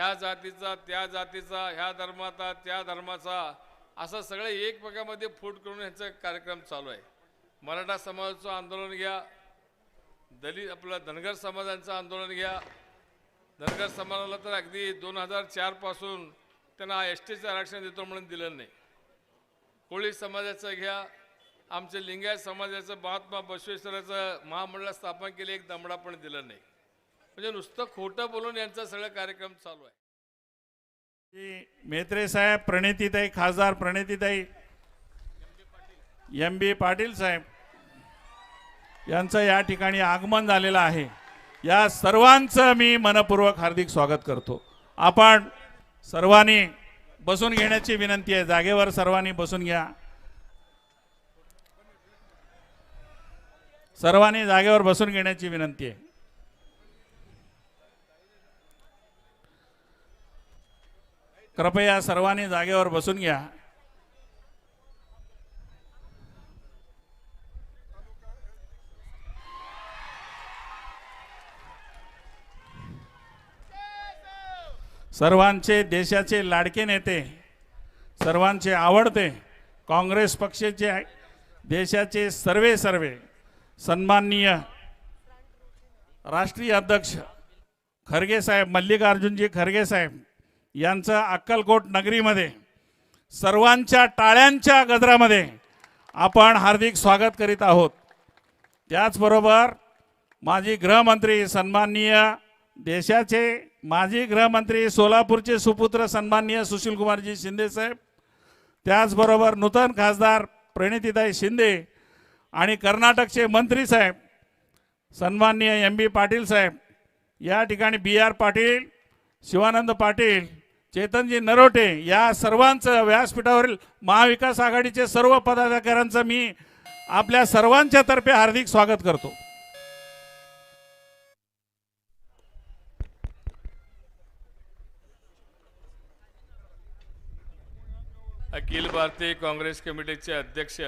ह्या जातीचा त्या जातीचा ह्या धर्माचा त्या धर्माचा असं सगळे एकमेकामध्ये फूट करून ह्यांचा कार्यक्रम चालू आहे. मराठा समाजाचं आंदोलन घ्या. दलित आपलं धनगर समाजांचं आंदोलन घ्या. धनगर समाजाला तर अगदी दोन हजार चारपासून त्यांना एस टीचं आरक्षण देतो म्हणून दिलं नाही. कोळी समाजाचं घ्या. आमच्या लिंगायत समाजाचं महात्मा बसवेश्वराचं महामंडळ स्थापन केले एक दमडा पण दिलं नाही. म्हणजे नुसतं खोटं बोलून यांचा सगळं कार्यक्रम चालू आहे. की मेत्रे साहेब प्रणितीताई खासदार प्रणितीताई एम बी पाटील साहेब यांचं या ठिकाणी आगमन झालेलं आहे. या सर्वांचं मी मनपूर्वक हार्दिक स्वागत करतो. आपण सर्वांनी बसून घेण्याची विनंती आहे. जागेवर सर्वांनी बसून घ्या. सर्वांनी जागेवर बसून घेण्याची विनंती आहे. कृपया सर्वांनी जागेवर बसून घ्या. सर्वांचे देशाचे लाडके नेते सर्वांचे आवडते काँग्रेस पक्षाचे देशाचे सर्वे सर्वे सन्माननीय राष्ट्रीय अध्यक्ष खरगे साहेब मल्लिकार्जुनजी खरगे साहेब यांचं अक्कलकोट नगरीमध्ये सर्वांच्या टाळ्यांच्या गजरामध्ये आपण हार्दिक स्वागत करीत आहोत. त्याचबरोबर माजी गृहमंत्री सन्माननीय देशाचे माजी गृहमंत्री सोलापूरचे सुपुत्र सन्माननीय सुशीलकुमारजी शिंदे साहेब त्याचबरोबर नूतन खासदार प्रणितीताई शिंदे आणि कर्नाटकचे मंत्री साहेब सन्माननीय एम बी पाटील साहेब या ठिकाणी बी आर पाटील शिवानंद पाटील चेतनजी नरोटे या सर्वांचं व्यासपीठावरील महाविकास आघाडीचे सर्व पदाधिकाऱ्यांचं मी आपल्या सर्वांच्या तर्फे हार्दिक स्वागत करतो. अखिल भारतीय काँग्रेस कमिटीचे अध्यक्ष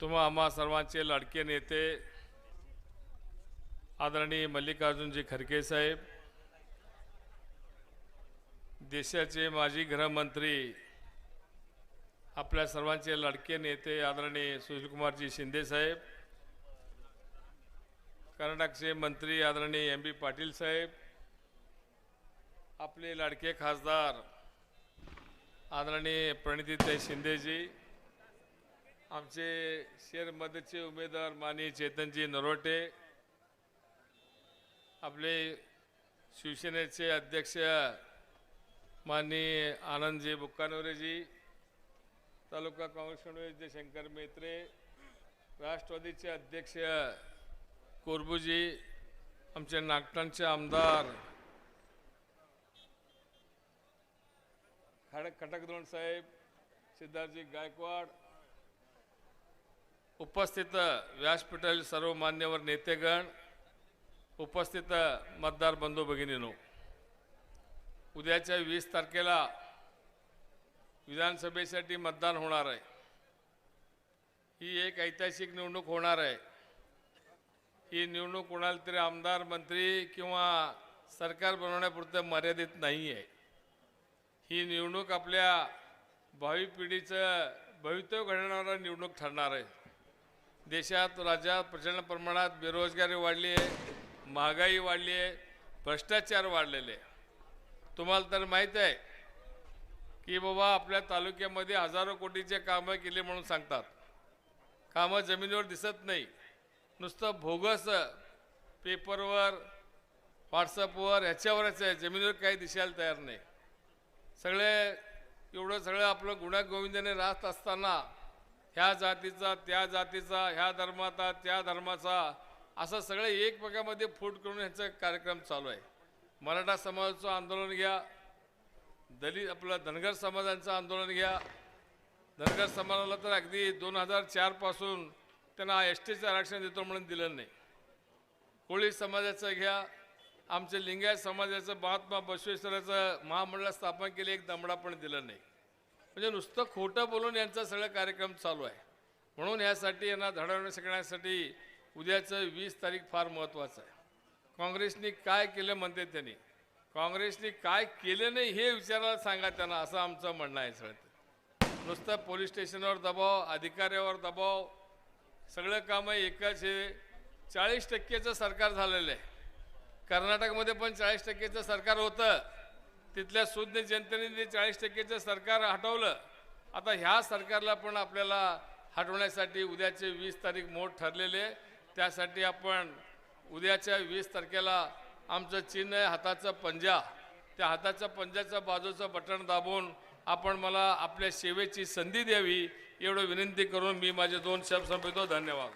तुम्हा आम्हा सर्वांचे लाडके नेते आदरणीय मल्लिकार्जुनजी खरके साहेब देशाचे माजी गृहमंत्री आपल्या सर्वांचे लाडके नेते आदरणीय सुशीलकुमारजी शिंदे साहेब कर्नाटकचे मंत्री आदरणीय एम बी पाटील साहेब आपले लाडके खासदार आदरणीय प्रणितीताई शिंदेजी आमचे शेअरमध्येचे उमेदवार माननीय चेतनजी नरोटे आपले शिवसेनेचे अध्यक्ष माननीय आनंदजी बुक्कानवरेजी तालुका काँग्रेस कमिटीचे शंकर मेत्रे राष्ट्रवादीचे अध्यक्ष कोरबूजी आमचे नागटणचे आमदार खडक खटकदोंड साहेब सिद्धार्थजी गायकवाड उपस्थित व्यासपीठातील सर्व मान्यवर नेतेगण उपस्थित मतदार बंधू भगिनीनो. उद्याच्या वीस तारखेला विधानसभेसाठी मतदान होणार आहे. ही एक ऐतिहासिक निवडणूक होणार आहे. ही निवडणूक कोणाला तरी आमदार मंत्री किंवा सरकार बनवण्यापुरतं मर्यादित नाही आहे ही निवडणूक आपल्या भावी पिढीचं भवितव्य घडवणारा निवडणूक ठरणार आहे. देशात राज्यात प्रचंड प्रमाणात बेरोजगारी वाढली आहे महागाई वाढली आहे भ्रष्टाचार वाढलेले आहे. तुम्हाला तर माहीत आहे की बाबा आपल्या तालुक्यामध्ये हजारो कोटीचे कामं केले म्हणून सांगतात. कामं जमिनीवर दिसत नाही. नुसतं भोगस पेपरवर व्हॉट्सअपवर ह्याच्यावरच आहे. जमिनीवर काही दिसायला तयार नाही. सगळे एवढं सगळं आपलं गुणागोविंदाने राहत असताना ह्या जातीचा त्या जातीचा ह्या धर्माचा त्या धर्माचा असं सगळं एकमेकामध्ये फूट करून ह्याचा कार्यक्रम चालू आहे. मराठा समाजाचं आंदोलन घ्या. दलित आपलं धनगर समाजांचं आंदोलन घ्या. धनगर समाजाला तर अगदी दोन हजार चारपासून त्यांना एस टीचं आरक्षण देतो म्हणून दिलं नाही. कोळी समाजाचं घ्या. आमच्या लिंगायत समाजाचं महात्मा बसवेश्वराचं महामंडळ स्थापन केले एक दमडा पण दिलं नाही. म्हणजे नुसतं खोटं बोलून यांचा सगळं कार्यक्रम चालू आहे. म्हणून ह्यासाठी यांना धडवण्या शिकण्यासाठी उद्याचं वीस तारीख फार महत्त्वाचं आहे. काँग्रेसनी काय केलं म्हणते त्यांनी? काँग्रेसनी काय केलं नाही हे विचारायला सांगा त्यांना असं आमचं म्हणणं आहे सगळं. नुसतं पोलीस स्टेशनवर दबाव अधिकाऱ्यावर दबाव सगळं कामं एकाच हे चाळीस टक्केचं सरकार झालेलं आहे. कर्नाटकमध्ये पण चाळीस टक्केचं सरकार होतं. तिथल्या सुज्ञ जनतेने ते चाळीस टक्केचं सरकार हटवलं. आता ह्या सरकारला पण आपल्याला हटवण्यासाठी उद्याचे वीस तारीख मोठ ठरलेले आहे. त्यासाठी आपण उद्याच्या वीस तारखेला आमचं चिन्ह आहे हाताचं पंजा. त्या हाताच्या पंजाच्या बाजूचं बटन दाबून आपण मला आपल्या सेवेची संधी द्यावी एवढं विनंती करून मी माझे दोन शब्द संपवतो. धन्यवाद.